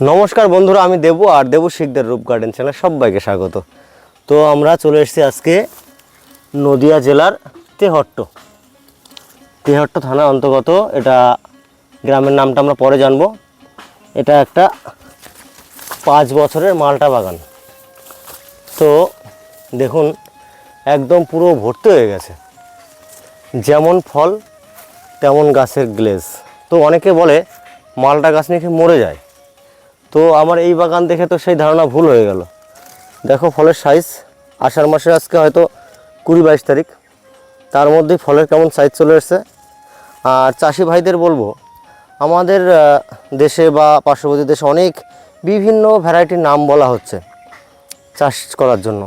নমস্কার বন্ধুরা, আমি দেবু আর দেবু শিখদের রূপ গার্ডেন চ্যানেল সবাইকে স্বাগত। তো আমরা চলে এসেছি আজকে নদিয়া জেলার তেহট্ট। তেহট্ট থানা অন্তর্গত, এটা গ্রামের নামটা আমরা পরে জানব। এটা একটা পাঁচ বছরের মালটা বাগান। তো দেখুন, একদম পুরো ভর্তি হয়ে গেছে। যেমন ফল, তেমন গাছের গ্লেজ তো অনেকে বলে, মালটা গাছ নাকি মরে যায়? তো আমার এই বাগান দেখে তো সেই ধারণা ভুল হয়ে গেল। দেখো ফলের সাইজ আষাঢ় মাসে আজকে হয়তো কুড়ি বাইশ তারিখ। তার মধ্যেই ফলের কেমন সাইজ চলে এসছে। আর চাষি ভাইদের বলব, আমাদের দেশে বা পার্শ্ববর্তী দেশে অনেক বিভিন্ন ভ্যারাইটির নাম বলা হচ্ছে চাষ করার জন্য।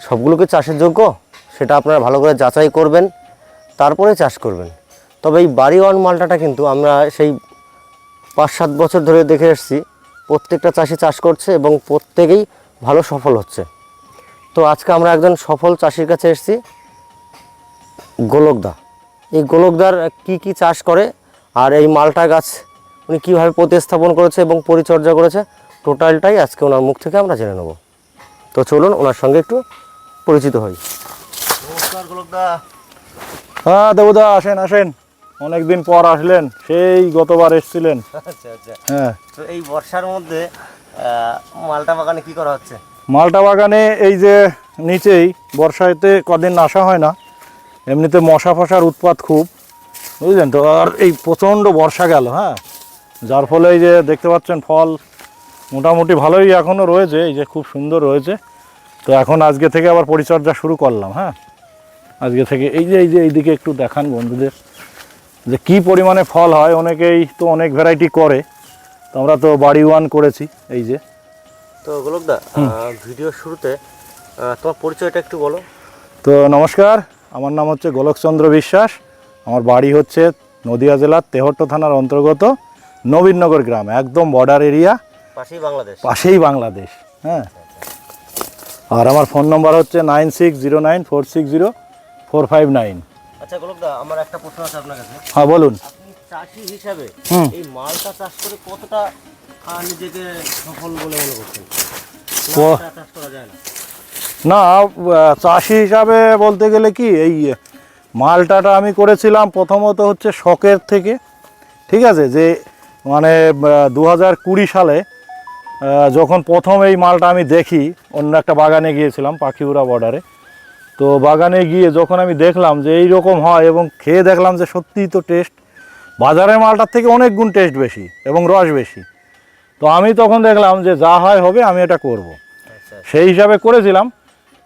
সবগুলোকে চাষের যোগ্য? সেটা আপনারা ভালো করে যাচাই করবেন, তারপরে চাষ করবেন। তবে এই বাড়ি ওয়ান মালটাটা কিন্তু আমরা সেই পাঁচ সাত বছর ধরে দেখে এসেছি। প্রত্যেকটা চাষি চাষ করছে এবং প্রত্যেকেই ভালো সফল হচ্ছে। তো আজকে আমরা একজন সফল চাষির কাছে এসেছি গোলকদা। এই গোলকদার কি কি চাষ করে আর এই মালটা গাছ উনি কীভাবে প্রতিস্থাপন করেছে এবং পরিচর্যা করেছে টোটালটাই আজকে ওনার মুখ থেকে আমরা জেনে নেব। তো চলুন ওনার সঙ্গে একটু পরিচিত হই। নমস্কার গোলকদা। হ্যাঁ দেবদা আসেন আসেন। অনেকদিন পর আসলেন সেই গতবার এসছিলেন। আচ্ছা আচ্ছা। হ্যাঁ। তো এই বর্ষার মধ্যে মালটা বাগানে কি করা হচ্ছে? মালটা বাগানে এই যে নিচেই বর্ষাতে কদিন আসা হয় না এমনিতে মশা ফশার উৎপাত খুব বুঝলেন তো? আর এই প্রচণ্ড বর্ষা গেল হ্যাঁ? যার ফলে এই যে দেখতে পাচ্ছেন ফল মোটামুটি ভালোই এখনও রয়েছে এই যে খুব সুন্দর রয়েছে। তো এখন আজকে থেকে আবার পরিচর্যা শুরু করলাম হ্যাঁ? আজকে থেকে এই যে এই যে এইদিকে একটু দেখান বন্ধুদের। যে কি পরিমাণে ফল হয় অনেকেই তো অনেক ভ্যারাইটি করে। তো আমরা তো বাড়ি ওয়ান করেছি এই যে। তো গোলকদা ভিডিওর শুরুতে তোমার পরিচয়টা একটু বলো। তো নমস্কার আমার নাম হচ্ছে গোলকচন্দ্র বিশ্বাস। আমার বাড়ি হচ্ছে নদিয়া জেলার তেহট্ট থানার অন্তর্গত নবীনগর গ্রাম একদম বর্ডার এরিয়া পাশেই বাংলাদেশ। পাশেই বাংলাদেশ হ্যাঁ। আর আমার ফোন নম্বর হচ্ছে nine six zero nine four six zero four five nine আচ্ছা গোলকদা আমার একটা প্রশ্ন আছে আপনার কাছে। হ্যাঁ বলুন। আপনি চাষি হিসাবে। এই মালটা চাষ করে কতটা নিজেকে সফল বলে মনে করছেন? চাষ করা যায় না। না চাষি হিসাবে বলতে গেলে কি এই মালটাটা আমি করেছিলাম প্রথমত হচ্ছে শখের থেকে ঠিক আছে? যে মানে দু হাজার কুড়ি সালে যখন প্রথম এই মালটা আমি দেখি অন্য একটা বাগানে গিয়েছিলাম পাখিউড়া বর্ডারে তো বাগানে গিয়ে যখন আমি দেখলাম যে এই রকম হয় এবং খেয়ে দেখলাম যে সত্যিই তো টেস্ট বাজারের মালটার থেকে অনেক গুণ টেস্ট বেশি এবং রস বেশি। তো আমি তখন দেখলাম যে যা হয় হবে আমি এটা করব। আচ্ছা সেই হিসাবে করেছিলাম।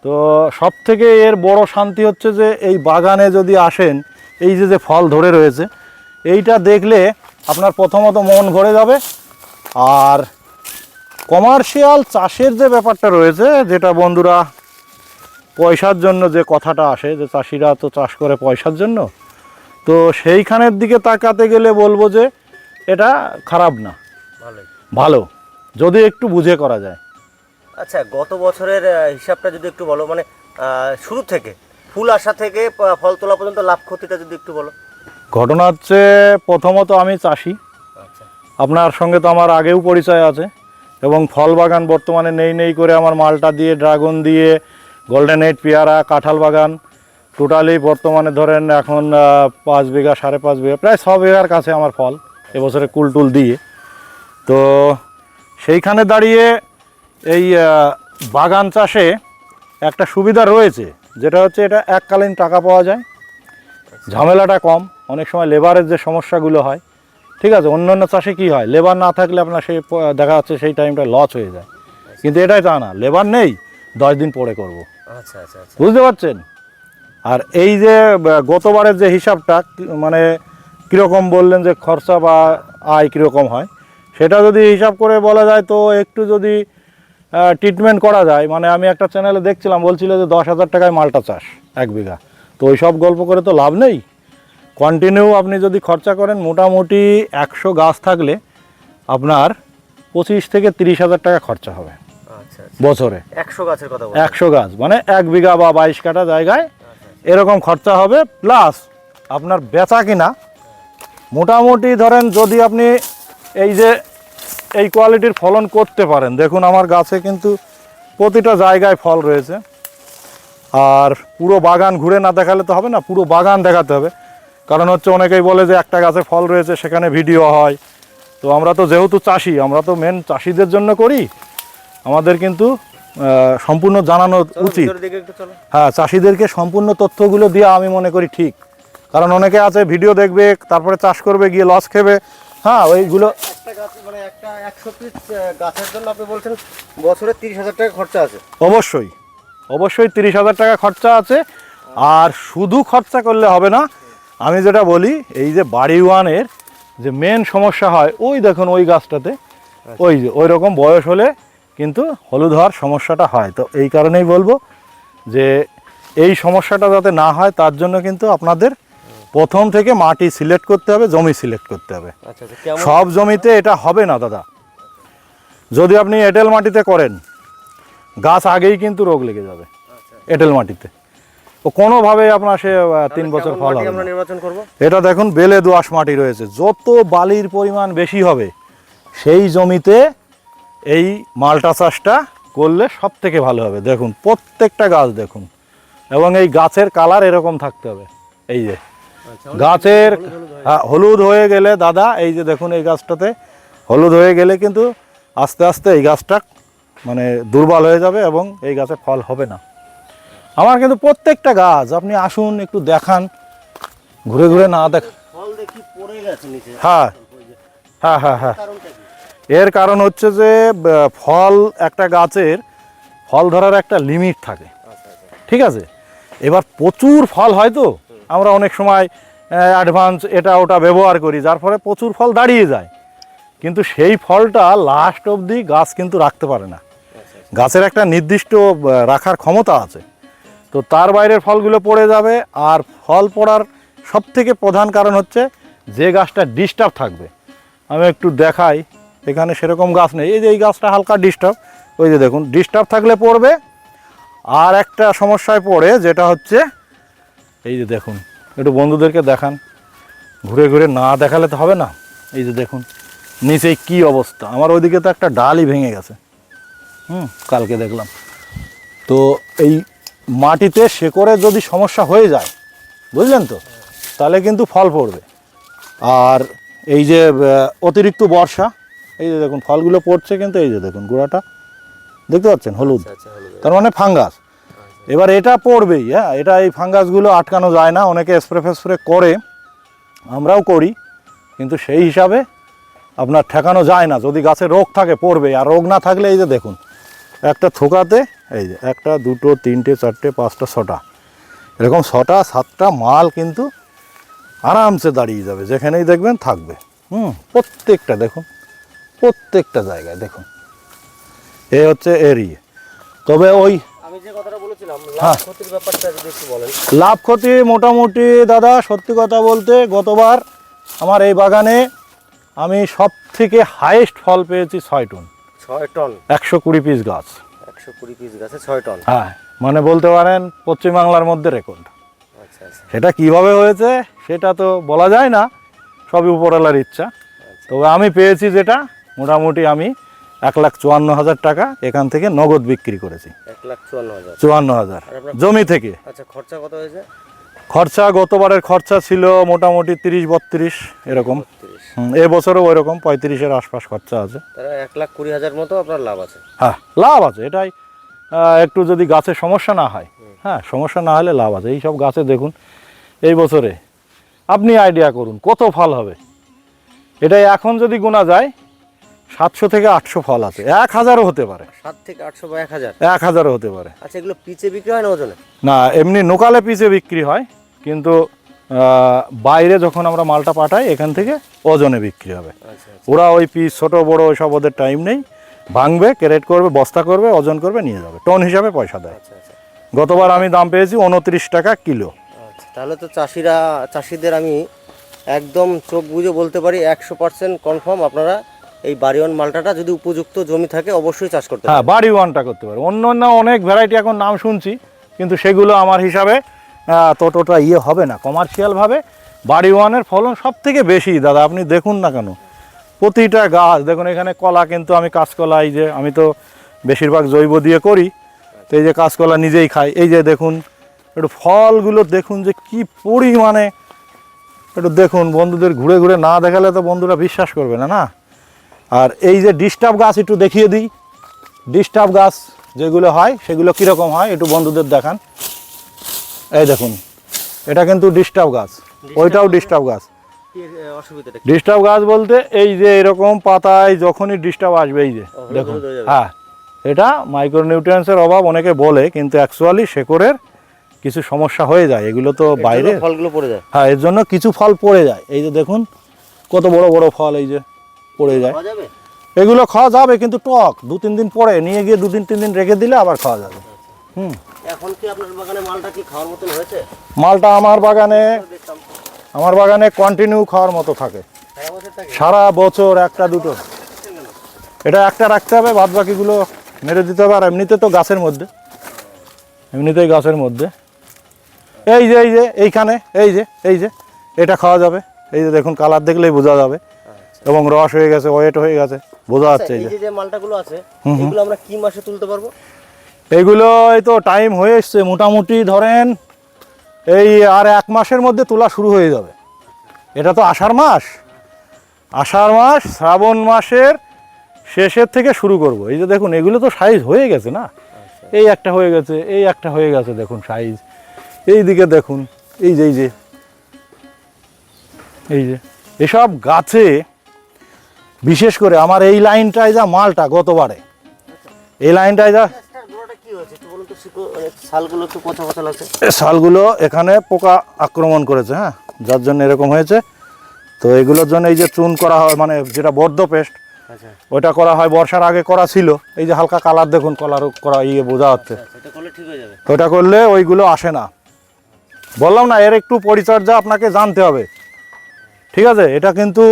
তো সব থেকে এর বড় শান্তি হচ্ছে যে এই বাগানে যদি আসেন এই যে যে ফল ধরে রয়েছে এইটা দেখলে আপনার প্রথমত মন ভরে যাবে। আর কমার্শিয়াল চাষের যে ব্যাপারটা রয়েছে যেটা বন্ধুরা পয়সার জন্য যে কথাটা আসে যে চাষিরা তো চাষ করে পয়সার জন্য তো সেইখানের দিকে তাকাতে গেলে বলব যে এটা খারাপ না। ভালো। যদি একটু বুঝে করা যায়। আচ্ছা গত বছরের হিসাবটা যদি একটু বলো মানে শুরু থেকে ফুল আসা থেকে ফল তোলা পর্যন্ত লাভ ক্ষতিটা যদি একটু বলো। ঘটনা হচ্ছে প্রথমত আমি চাষি। আচ্ছা। আপনার সঙ্গে তো আমার আগেও পরিচয় আছে। এবং ফল বাগান বর্তমানে নেই নেই করে আমার মালটা দিয়ে ড্রাগন দিয়ে গোল্ডেন এইট পেয়ারা কাঁঠাল বাগান টোটালি বর্তমানে ধরেন এখন পাঁচ বিঘা, সাড়ে পাঁচ বিঘা, প্রায় ছ বিঘার কাছে আমার ফল এবছরে কুলটুল দিয়ে। তো সেইখানে দাঁড়িয়ে এই বাগান চাষে একটা সুবিধা রয়েছে, যেটা হচ্ছে এটা এককালীন টাকা পাওয়া যায়। ঝামেলাটা কম, অনেক সময় লেবারের যে সমস্যাগুলো হয়, ঠিক আছে, অন্যান্য চাষে কী হয় লেবার না থাকলে আপনার সেই, দেখা যাচ্ছে সেই টাইমটা লস হয়ে যায়। কিন্তু এটাই তা না লেবার নেই, দশ দিন পরে করব। বুঝতে পারছেন? আর এই যে গতবারের যে হিসাবটা মানে কীরকম বললেন যে খরচা বা আয় কীরকম হয়, সেটা যদি হিসাব করে বলা যায় তো একটু যদি ট্রিটমেন্ট করা যায় মানে আমি একটা চ্যানেলে দেখছিলাম, বলছিল যে দশ হাজার টাকায় মালটা চাষ এক বিঘা। তো ওই সব গল্প করে তো লাভ নেই। কন্টিনিউ আপনি যদি খরচা করেন, মোটামুটি একশো গাছ থাকলে আপনার পঁচিশ থেকে তিরিশ হাজার টাকা খরচা হবে। আচ্ছা আচ্ছা বছরে। একশো গাছের কথা একশো গাছ মানে এক বিঘা বা বাইশ কাঠা জায়গায় এরকম খরচা হবে প্লাস আপনার বেচা কিনা মোটামুটি ধরেন যদি আপনি এই যে এই কোয়ালিটির ফলন করতে পারেন দেখুন আমার গাছে কিন্তু প্রতিটা জায়গায় ফল রয়েছে। আর পুরো বাগান ঘুরে না দেখালে তো হবে না পুরো বাগান দেখাতে হবে। কারণ হচ্ছে অনেকেই বলে যে একটা গাছে ফল রয়েছে সেখানে ভিডিও হয়। তো আমরা তো যেহেতু চাষি আমরা তো মেন চাষিদের জন্য করি। আমাদের কিন্তু সম্পূর্ণ জানানো উচিত। হ্যাঁ চাষিদেরকে সম্পূর্ণ তথ্যগুলো দেওয়া আমি মনে করি ঠিক। কারণ অনেকে আছে ভিডিও দেখবে তারপরে চাষ করবে গিয়ে লস খেবে। হ্যাঁ ওইগুলো একটা গাছ একটা একশো পিস গাছের জন্য বছরে তিরিশ হাজার টাকা খরচা আছে। অবশ্যই। অবশ্যই তিরিশ হাজার টাকা খরচা আছে। আর শুধু খরচা করলে হবে না আমি যেটা বলি এই যে বাড়ি ওয়ানের যে মেন সমস্যা হয় ওই দেখুন ওই গাছটাতে ওই যে ওই রকম বয়স হলে কিন্তু হলুদ হওয়ার সমস্যাটা হয়। তো এই কারণেই বলব যে এই সমস্যাটা যাতে না হয় তার জন্য কিন্তু আপনাদের প্রথম থেকে মাটি সিলেক্ট করতে হবে জমি সিলেক্ট করতে হবে। আচ্ছা আচ্ছা সব জমিতে এটা হবে না দাদা। যদি আপনি এঁটেল মাটিতে করেন গাছ আগেই কিন্তু রোগ লেগে যাবে এঁটেল মাটিতে। ও কোনোভাবেই আপনার সে তিন বছর ফল হবে। এটা দেখুন বেলে দোআঁশ মাটি রয়েছে। যত বালির পরিমাণ বেশি হবে সেই জমিতে এই মালটা চাষটা করলে সব থেকে ভালো হবে। দেখুন প্রত্যেকটা গাছ দেখুন এবং এই গাছের কালার এরকম থাকতে হবে। এই যে আচ্ছা গাছের হ্যাঁ, হলুদ হয়ে গেলে দাদা এই যে দেখুন এই গাছটাতে হলুদ হয়ে গেলে কিন্তু আস্তে আস্তে এই গাছটা মানে দুর্বল হয়ে যাবে এবং এই গাছে ফল হবে না। আমার কিন্তু প্রত্যেকটা গাছ আপনি আসুন একটু দেখান ঘুরে ঘুরে না দেখ হ্যাঁ হ্যাঁ হ্যাঁ হ্যাঁ। এর কারণ হচ্ছে যে ফল একটা গাছের, ফল ধরার একটা লিমিট থাকে। ঠিক আছে? এবার প্রচুর ফল হয় তো? আমরা অনেক সময় অ্যাডভান্স এটা ওটা ব্যবহার করি, যার ফলে প্রচুর ফল দাঁড়িয়ে যায়। কিন্তু সেই ফলটা লাস্ট অবধি গাছ কিন্তু রাখতে পারে না। গাছের একটা নির্দিষ্ট রাখার ক্ষমতা আছে। তো তার বাইরের ফলগুলো পড়ে যাবে, আর ফল পড়ার সব থেকে প্রধান কারণ হচ্ছে যে গাছটা ডিস্টার্ব থাকবে। আমি একটু দেখাই। এখানে সেরকম গাছ নেই। এই যে এই গাছটা হালকা ডিস্টার্ব ওই যে দেখুন ডিস্টার্ব থাকলে পড়বে। আর একটা সমস্যায় পড়ে, যেটা হচ্ছে, এই যে দেখুন, একটু বন্ধুদেরকে দেখান। ঘুরে ঘুরে না দেখালে তো হবে না। এই যে দেখুন, নিচে কি অবস্থা। আমার ওইদিকে তো একটা ডালই ভেঙে গেছে। হুম, কালকে দেখলাম। তো এই মাটিতে শেকড়ে যদি সমস্যা হয়ে যায়, বুঝলেন তো, তাহলে কিন্তু ফল পড়বে। আর এই যে অতিরিক্ত বর্ষা এই যে দেখুন ফলগুলো পড়ছে কিন্তু এই যে দেখুন গোড়াটা। দেখতে পাচ্ছেন? হলুদ। আচ্ছা তার মানে ফাঙ্গাস। এবার এটা পড়বেই হ্যাঁ? এটা এই ফাঙ্গাসগুলো আটকানো যায় না অনেকে স্প্রে ফেস্প্রে করে আমরাও করি কিন্তু সেই হিসাবে আপনার ঠেকানো যায় না। যদি গাছে রোগ থাকে পড়বে। আর রোগ না থাকলে এই যে দেখুন একটা থোকাতে এই যে একটা দুটো তিনটে চারটে পাঁচটা ছটা এরকম ছটা সাতটা মাল কিন্তু আরামসে দাঁড়িয়ে যাবে যেখানেই দেখবেন থাকবে। হুম প্রত্যেকটা দেখুন। প্রত্যেকটা জায়গায় দেখুন। এ হচ্ছে এরিয়া তবে ওই আমি যে কথাটা বলেছিলাম হ্যাঁ। লাভ ক্ষতির ব্যাপারটা যদি একটু বলেন। লাভ ক্ষতি মোটামুটি দাদা সত্যি কথা বলতে গতবার আমার এই বাগানে আমি সব থেকে হাইয়েস্ট ফল পেয়েছি ছয় টন। ছয় টন? একশো কুড়ি পিস গাছ। একশো কুড়ি পিস গাছে ছয় টন? হ্যাঁ মানে বলতে পারেন পশ্চিমবাংলার মধ্যে রেকর্ড আচ্ছা আচ্ছা। সেটা কীভাবে হয়েছে সেটা তো বলা যায় না সবই উপরওয়ালার ইচ্ছা। তবে আমি পেয়েছি যেটা মোটামুটি আমি এক লাখ চুয়ান্ন হাজার টাকা এখান থেকে নগদ বিক্রি করেছি। এক লাখ চুয়ান্ন হাজার। চুয়ান্ন হাজার। জমি থেকে। আচ্ছা খরচা কত হয়েছে? খরচা গতবারের খরচা ছিল মোটামুটি তিরিশ বত্রিশ এরকম। এবছরও ওই রকম পঁয়ত্রিশের আশপাশ খরচা আছে। এক লাখ কুড়ি হাজার মতো আপনার লাভ আছে। হ্যাঁ লাভ আছে। এটাই একটু যদি গাছের সমস্যা না হয়। হ্যাঁ সমস্যা না হলে লাভ আছে। এই সব গাছে দেখুন এই বছরে। আপনি আইডিয়া করুন কত ফল হবে? এটাই এখন যদি গোনা যায় সাতশো থেকে আটশো ফল আছে। এক হাজারও হতে পারে। সাত থেকে আটশো বা এক হাজার? এক হাজারও হতে পারে। আচ্ছা এগুলো পিচে বিক্রি হয় না ওজনে? না এমনি নোকালে পিসে বিক্রি হয় কিন্তু বাইরে যখন আমরা মালটা পাঠাই এখান থেকে ওজনে বিক্রি হবে। আচ্ছা আচ্ছা। ওরা ওই পিস ছোট বড় ওইসব ওদের টাইম নেই। ভাঙবে ক্যারেট করবে বস্তা করবে ওজন করবে নিয়ে যাবে। টন হিসাবে পয়সা দেয়। আচ্ছা গতবার আমি দাম পেয়েছি উনত্রিশ টাকা কিলো। তাহলে তো চাষিরা চাষিদের আমি একদম চোখ বুঝে বলতে পারি একশো পার্সেন্ট কনফার্ম আপনারা এই বাড়িওয়ান মালটাটা যদি উপযুক্ত জমি থাকে অবশ্যই চাষ করতে হ্যাঁ পারেন বাড়ি ওয়ানটা করতে পারে অন্য অন্য অনেক ভ্যারাইটি এখন নাম শুনছি কিন্তু সেগুলো আমার হিসাবে ততটা ইয়ে হবে না। কমার্শিয়ালভাবে বাড়ি ওয়ানের ফলন সব থেকে বেশি। দাদা আপনি দেখুন না কেন? প্রতিটা গাছ দেখুন এখানে কলা কিন্তু আমি কাঁচকলা এই যে আমি তো বেশিরভাগ জৈব দিয়ে করি তো এই যে কাঁচকলা নিজেই খাই। এই যে দেখুন একটু ফলগুলো দেখুন যে কি পরিমাণে একটু দেখুন বন্ধুদের ঘুরে ঘুরে না দেখালে তো বন্ধুরা বিশ্বাস করবে না না? আর এই যে ডিস্টার্ব গাছ একটু দেখিয়ে দিই। ডিস্টার্ব গাছ যেগুলো হয় সেগুলো কীরকম হয় একটু বন্ধুদের দেখান। এই দেখুন এটা কিন্তু ডিস্টার্ব গাছ ওইটাও ডিস্টার্ব গাছ। ডিস্টার্ব গাছ বলতে এই যে এরকম পাতায় যখনই ডিস্টার্ব আসবে এই যে দেখুন হয়ে। হ্যাঁ এটা মাইক্রোনিউট্রিয়েন্টসের অভাব অনেকে বলে কিন্তু অ্যাকচুয়ালি শেকড়ের কিছু সমস্যা হয়ে যায়। এগুলো তো বাইরে। ফলগুলো পড়ে যায়। হ্যাঁ এর জন্য কিছু ফল পড়ে যায়। এই যে দেখুন কত বড় বড় ফল এই যে। পড়ে যায়। এগুলো খাওয়া যাবে কিন্তু টক। দু তিন দিন পরে নিয়ে গিয়ে দু দিন তিন দিন রেখে দিলে আবার খাওয়া যাবে। হুম। এখন কি আপনার বাগানে মালটা কি খাওয়ার মতন হয়েছে? মালটা আমার বাগানে আমার বাগানে কন্টিনিউ খাওয়ার মতো থাকে। সারা বছর একটা দুটো। এটা একটা রাখতে হবে বাদ বাকিগুলো মেরে দিতে হবে আর এমনিতে তো গাছের মধ্যে। এমনিতেই গাছের মধ্যে। এই যে এই যে এইখানে এই যে এই যে এটা খাওয়া যাবে। এই যে দেখুন কালার দেখলেই বোঝা যাবে। এবং রস হয়ে গেছে ওয়েট হয়ে গেছে বোঝা যাচ্ছে এই যে মালটাগুলো আছে। এগুলো আমরা কি মাসে তুলতে পারব? এইগুলো এই তো টাইম হয়ে এসছে মোটামুটি ধরেন এই আর এক মাসের মধ্যে তোলা শুরু হয়ে যাবে। এটা তো আষাঢ় মাস। আষাঢ় মাস শ্রাবণ মাসের শেষের থেকে শুরু করব। এই যে দেখুন এগুলো তো সাইজ হয়ে গেছে না? এই একটা হয়ে গেছে এই একটা হয়ে গেছে দেখুন সাইজ এই দিকে দেখুন এই যে এই যে এই যে এসব গাছে বিশেষ করে আমার এই লাইনটায় যা মালটা গতবারে। এই লাইনটায় যা শালগুলো এখানে পোকা আক্রমণ করেছে হ্যাঁ? যার জন্য এরকম হয়েছে। তো এগুলোর জন্য এই যে চুন করা হয় মানে যেটা বদ্ধ পেস্ট আচ্ছা। ওইটা করা হয় বর্ষার আগে করা ছিল। এই যে হালকা কালার দেখুন কলার করা ইয়ে বোঝা হচ্ছে আচ্ছা এটা করলে ঠিক হয়ে যাবে। ওটা করলে ওইগুলো আসে না। বললাম না এর একটু পরিচর্যা আপনাকে জানতে হবে। ঠিক আছে? এটা কিন্তু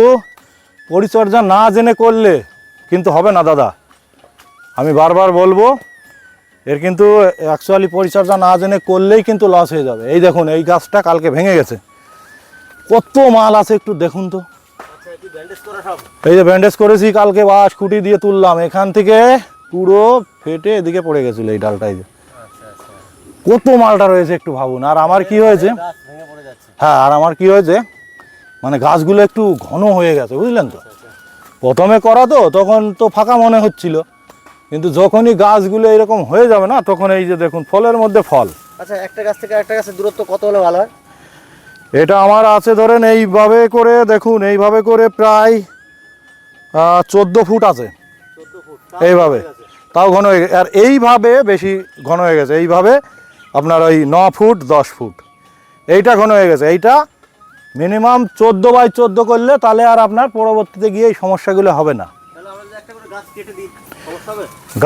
পরিচর্যা না জেনে করলে কিন্তু হবে না দাদা। আমি বারবার বলব এর কিন্তু অ্যাকচুয়ালি পরিচর্যা না জেনে করলেই কিন্তু লস হয়ে যাবে। এই দেখুন এই গাছটা কালকে ভেঙে গেছে। কত মাল আছে একটু দেখুন তো। এই যে ব্যান্ডেজ করেছি কালকে বাস খুঁটি দিয়ে তুললাম। এখান থেকে পুরো ফেটে এদিকে পড়ে গেছিল এই ডালটাই যে। কত মালটা রয়েছে একটু ভাবুন। আর আমার কি হয়েছে? হ্যাঁ আর আমার কি হয়েছে? মানে গাছগুলো একটু ঘন হয়ে গেছে বুঝলেন তো? প্রথমে করা তো তখন তো ফাঁকা মনে হচ্ছিল। কিন্তু যখনই গাছগুলো এরকম হয়ে যাবে না তখন এই যে দেখুন ফলের মধ্যে ফল। আচ্ছা একটা গাছ থেকে একটা গাছের দূরত্ব কত হলে ভালো হয়? এটা আমার আছে ধরেন এইভাবে করে দেখুন এইভাবে করে প্রায় চোদ্দ ফুট আছে। এইভাবে। তাও ঘন হয়ে গেছে। আর এইভাবে বেশি ঘন হয়ে গেছে। এইভাবে আপনার ওই ন ফুট দশ ফুট। এইটা ঘন হয়ে গেছে। এইটা মিনিমাম চোদ্দ বাই চোদ্দ করলে তাহলে আর আপনার পরবর্তীতে গিয়ে এই সমস্যাগুলো হবে না।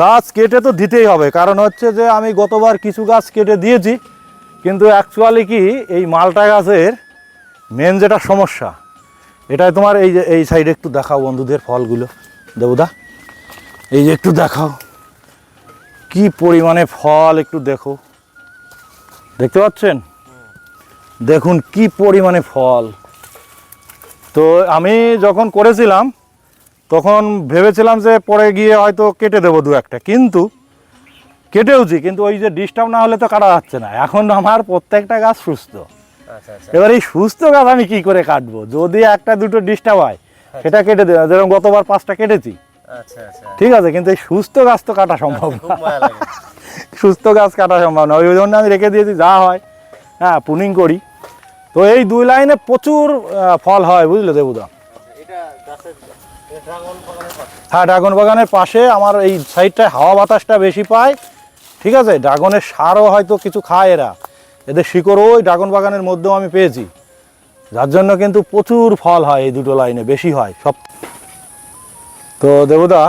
গাছ কেটে তো দিতেই হবে কারণ হচ্ছে যে আমি গতবার কিছু গাছ কেটে দিয়েছি কিন্তু অ্যাকচুয়ালি কি এই মালটা গাছের মেন যেটা সমস্যা এটাই তোমার এই যে এই সাইডে একটু দেখাও বন্ধুদের ফলগুলো। দেবদা এই যে একটু দেখাও কি পরিমাণে ফল একটু দেখো। দেখতে পাচ্ছেন? দেখুন কি পরিমাণে ফল। তো আমি যখন করেছিলাম তখন ভেবেছিলাম যে পরে গিয়ে হয়তো কেটে দেবো দু একটা কিন্তু কেটেওছি কিন্তু ওই যে ডিস্টার্ব না হলে তো কাটা যাচ্ছে না। এখন আমার প্রত্যেকটা গাছ সুস্থ। আচ্ছা আচ্ছা। এবার এই সুস্থ গাছ আমি কি করে কাটবো? যদি একটা দুটো ডিস্টার্ব হয় সেটা কেটে দেবো যেরকম গতবার পাঁচটা কেটেছি। আচ্ছা আচ্ছা। ঠিক আছে কিন্তু এই সুস্থ গাছ তো কাটা সম্ভব না। সুস্থ গাছ কাটা সম্ভব না। ওই জন্য আমি রেখে দিয়েছি যা হয়। হ্যাঁ পুনিং করি। তো এই দুই লাইনে প্রচুর ফল হয় বুঝলে দেবুদা? হ্যাঁ ড্রাগন বাগানের পাশে আমার এই সাইডটায় হাওয়া বাতাসটা বেশি পায় ঠিক আছে? ড্রাগনের সারও হয়তো কিছু খায় এরা। এদের শিকড়ও ওই ড্রাগন বাগানের মধ্যেও আমি পেয়েছি। যার জন্য কিন্তু প্রচুর ফল হয় এই দুটো লাইনে বেশি হয় সব। তো দেবদা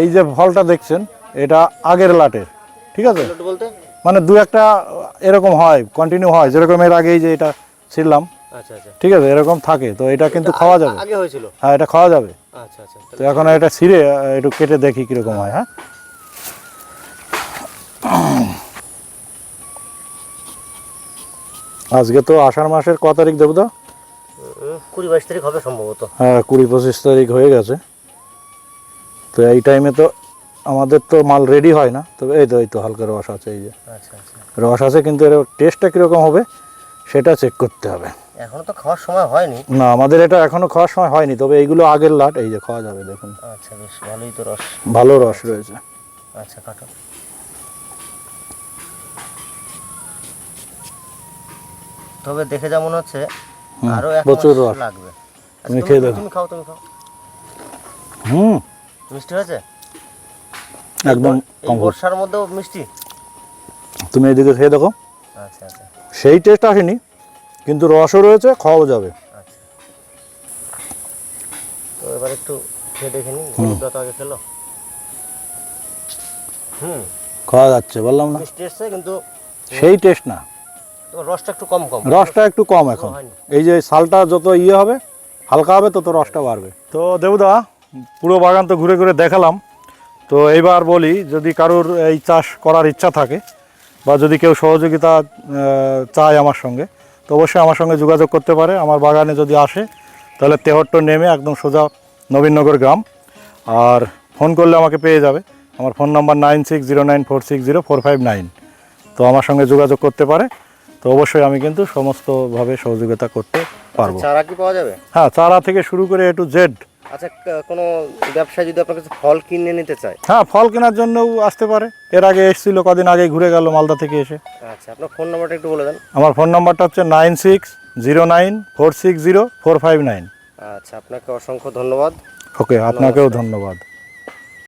এই যে ফলটা দেখছেন এটা আগের লাটের ঠিক আছে? মানে দু একটা এরকম হয় কন্টিনিউ হয় যেরকম এর আগে এই যে এটা ছিলাম আচ্ছা আচ্ছা। ঠিক আছে এরকম থাকে তো এটা কিন্তু খাওয়া যাবে। আগে হয়েছিল? হ্যাঁ এটা খাওয়া যাবে। আচ্ছা আচ্ছা তো এখন এটা ছিঁড়ে একটু কেটে দেখি কীরকম হয় হ্যাঁ। আজকে তো আষাঢ় মাসের ক তারিখ দেবো তো? কুড়ি বাইশ তারিখ হবে সম্ভবত। হ্যাঁ কুড়ি পঁচিশ তারিখ হয়ে গেছে। তো এই টাইমে তো আমাদের তো মাল রেডি হয় না তবে এই তো এই তো হালকা রস আছে এই যে। আচ্ছা আচ্ছা। রস আছে কিন্তু এর টেস্টটা কীরকম হবে? সেটা চেক করতে হবে। এখনও তো খাওয়ার সময় হয়নি। না আমাদের এটা এখনও খাওয়ার সময় হয়নি তবে এইগুলো আগের লাট এই যে খাওয়া যাবে দেখুন। আচ্ছা বেশ ভালোই তো রস। ভালো রস রয়েছে। আচ্ছা কাটো। তবে দেখে যা মনে হচ্ছে আরও এক প্রচুর রস। লাগবে। আচ্ছা, তুমি খেয়ে দেখো। তুমি খাও তুমি খাও। হুম। মিষ্টি হয়েছে? একদম বর্ষার মধ্যেও মিষ্টি? তুমি এইদিকে খেয়ে দেখো। আচ্ছা আচ্ছা। সেই টেস্ট আসেনি কিন্তু রসও রয়েছে খাওয়াও যাবে। আচ্ছা। তো এবার একটু খেয়ে দেখে নিই গরুটা তো আগে খেলো। হুম। খাওয়া যাচ্ছে বললাম না। মিষ্টি কিন্তু সেই টেস্ট না। তোমার রসটা একটু কম কম। রসটা একটু কম এখন। এই যে শালটা যত ইয়ে হবে হালকা হবে তত রসটা বাড়বে। তো দেবদা পুরো বাগান তো ঘুরে ঘুরে দেখালাম। তো এইবার বলি যদি কারোর এই চাষ করার ইচ্ছা থাকে বা যদি কেউ সহযোগিতা চায় আমার সঙ্গে তো অবশ্যই আমার সঙ্গে যোগাযোগ করতে পারে। আমার বাগানে যদি আসে তাহলে তেহট্ট নেমে একদম সোজা নবীনগর গ্রাম। আর ফোন করলে আমাকে পেয়ে যাবে। আমার phone number nine six zero nine four six zero four five nine. তো আমার সঙ্গে যোগাযোগ করতে পারে। তো অবশ্যই আমি কিন্তু সমস্তভাবে সহযোগিতা করতে পারব। চারা কি পাওয়া যাবে? হ্যাঁ চারা থেকে শুরু করে এ টু জেড আচ্ছা কোনো ব্যবসায়ী যদি আপনার কাছে ফল কিনে নিতে চায়? হ্যাঁ ফল কেনার জন্যও আসতে পারে। এর আগে এসেছিল কদিন আগে ঘুরে গেল মালদা থেকে এসে। আচ্ছা আপনার ফোন নাম্বারটা একটু বলে দেন। আমার ফোন নাম্বারটা হচ্ছে nine six zero nine four six zero four five nine. আচ্ছা আপনাকে অসংখ্য ধন্যবাদ। ওকে আপনাকেও ধন্যবাদ।